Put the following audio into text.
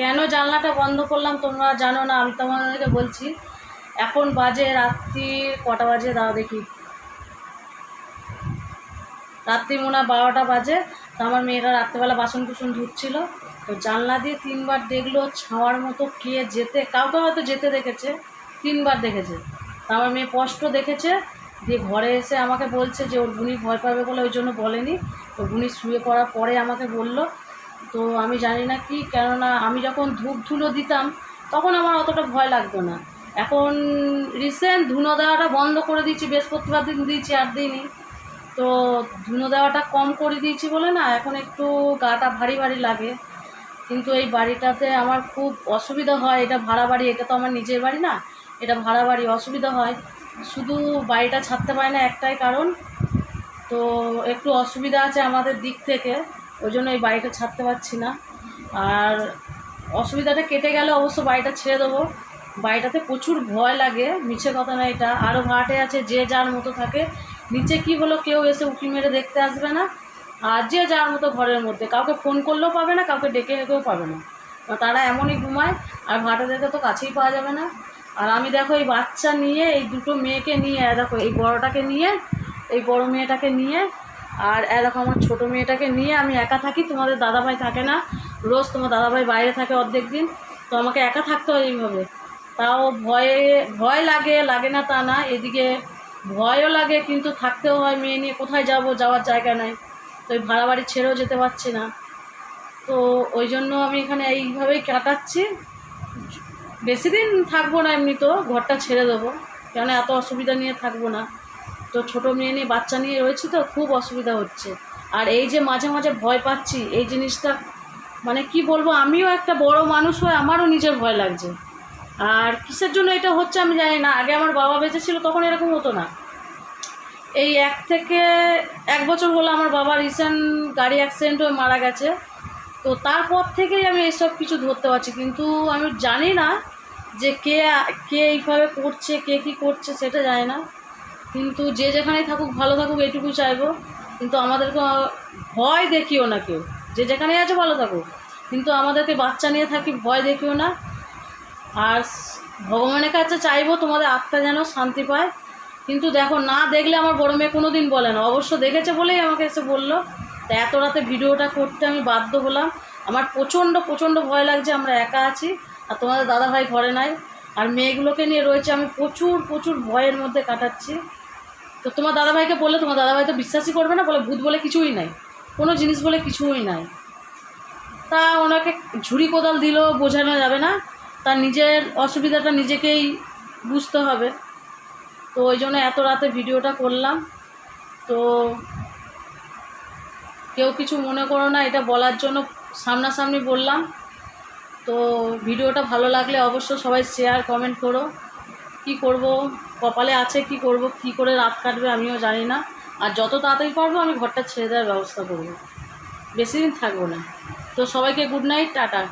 কেন জানলাটা বন্ধ করলাম তোমরা জানো না, আমি তোমাদেরকে বলছি। এখন বাজে রাত্রি কটা বাজে দাও দেখি। রাত্রি মনে হয় বারোটা বাজে, তো আমার মেয়েরা রাত্রেবেলা বাসন কুসন ধুচ্ছিল, তো জানলা দিয়ে তিনবার দেখল ছাওয়ার মতো কে যেতে, কাউকে হয়তো যেতে দেখেছে, তিনবার দেখেছে। তো আমার মেয়ে স্পষ্ট দেখেছে, দিয়ে ঘরে এসে আমাকে বলছে যে ওর বুনি ভয় পাবে বলে ওই জন্য বলেনি। তো বুনি শুয়ে পড়ার পরে আমাকে বলল তো আমি জানি না কি, কেননা আমি যখন ধূপ ধুলো দিতাম, তখন আমার অতটা ভয় লাগতো না। এখন রিসেন্ট ধুনো দেওয়াটা বন্ধ করে দিয়েছি, বৃহস্পতিবার দিন দিয়েছি, আর দিনই তো ধুনো দেওয়াটা কম করে দিয়েছি বলে না, এখন একটু গাটা ভারী ভারী লাগে। কিন্তু এই বাড়িটাতে আমার খুব অসুবিধা হয়, এটা ভাড়া বাড়ি, এটা তো আমার নিজের বাড়ি না, এটা ভাড়া বাড়ি, অসুবিধা হয়। শুধু বাড়িটা ছাড়তে পারি না একটাই কারণ, তো একটু অসুবিধা আছে আমাদের দিক থেকে। ওই জন্য এই বাড়িটা ছাড়তে পারছি না। আর অসুবিধাটা কেটে গেলে, অবশ্য বাড়িটা ছেড়ে দেবো। বাড়িটাতে প্রচুর ভয় লাগে মিছে কথা না এটা। আরও ভাড়াটে আছে, যে যার মতো থাকে। নিচে কি হলো কেউ এসে উঁকি মেরে দেখতে আসবে না। আর যে যার মতো ঘরের মধ্যে। কাউকে ফোন করলেও পাবে না, কাউকে ডেকে ডেকেও পাবে না। তারা এমনই ঘুমায়, আর ভাড়াটেদেরকে তো কাছেই পাওয়া যাবে না। আর আমি দেখো এই বাচ্চা নিয়ে, এই দুটো মেয়েকে নিয়ে, দেখো এই বড়টাকে নিয়ে, এই বড় মেয়েটাকে নিয়ে আর এরকম আমার ছোটো মেয়েটাকে নিয়ে আমি একা থাকি, তোমাদের দাদাভাই থাকে না। রোজ তোমার দাদাভাই বাইরে থাকে অর্ধেক দিন। তো আমাকে একা থাকতে হয় এইভাবে। তাও ভয়ে, ভয় লাগে লাগে না তা না। এদিকে ভয়ও লাগে, কিন্তু থাকতেও হয়। মেয়ে নিয়ে কোথায় যাব? যাওয়ার জায়গা নাই। তো ওই ভাড়া বাড়ি ছেড়েও যেতে পারছি না। তো ওই জন্য আমি এখানে এইভাবেই কাটাচ্ছি। বেশি দিন থাকব না এমনি তো, ঘরটা ছেড়ে দেবো। কেন এত অসুবিধা নিয়ে থাকব না। তো ছোটো মেয়ে নিয়ে বাচ্চা নিয়ে রয়েছি তো খুব অসুবিধা হচ্ছে। আর এই যে মাঝে মাঝে ভয় পাচ্ছি, এই জিনিসটা মানে কি বলব, আমিও একটা বড় মানুষ হয়ে আমারও নিজের ভয় লাগছে। আর কিসের জন্য এটা হচ্ছে আমি জানি না, আগে আমার বাবা বেঁচে ছিল তখন এরকম হতো না। এই এক থেকে এক বছর হলো আমার বাবা রিসেন্ট গাড়ি অ্যাক্সিডেন্ট হয়ে মারা গেছে। তো তারপর থেকেই আমি এসব কিছু ধরতে পারছি, কিন্তু আমি জানি না যে কে কে এইভাবে করছে, কে কী করছে সেটা জানি না। কিন্তু যে যেখানেই থাকুক, ভালো থাকুক, এইটুকু চাইব। কিন্তু আমাদেরকে ভয় দেখিও না কেউ। যে যেখানেই আছে, ভালো থাকুক কিন্তু আমাদেরকে বাচ্চা নিয়ে থাকি, ভয় দেখিও না। আর ভগবানের কাছে চাইব তোমাদের আত্মা যেন শান্তি পায়। কিন্তু দেখো, না দেখলে আমার বড় মেয়ে কোনো দিন বলে না। অবশ্য দেখেছে বলেই আমাকে এসে বলল। তা এত রাতে ভিডিওটা করতে আমি বাধ্য হলাম। আমার প্রচণ্ড প্রচণ্ড ভয় লাগছে, আমরা একা আছি। আর তোমাদের দাদাভাই ঘরে নাই। আর মেয়েগুলোকে নিয়ে রয়েছে, আমি প্রচুর প্রচুর ভয়ের মধ্যে কাটাচ্ছি। তো তোমার দাদাভাইকে বললে তোমার দাদাভাই তো বিশ্বাসই করবে না, বলে ভূত বলে কিছুই নাই। কোনো জিনিস বলে কিছুই নাই। তা ওনাকে ঝুড়ি কোদাল দিলেও বোঝানো যাবে না, তার নিজের অসুবিধাটা নিজেকেই বুঝতে হবে। তো ওই জন্য এত রাতে ভিডিওটা করলাম। তো কেউ কিছু মনে করো না, এটা বলার জন্য সামনাসামনি বললাম। তো ভিডিওটা ভালো লাগলে অবশ্য সবাই শেয়ার কমেন্ট করো। কি করব? কপালে আছে কি করব? কি করে রাত কাটবে আমিও জানি না। আর যত তাড়াতাড়ি পারব, আমি ঘরটা ছেড়ে দেওয়ার ব্যবস্থা করব। বেশি দিন থাকব না। তো সবাইকে গুড নাইট টাটা।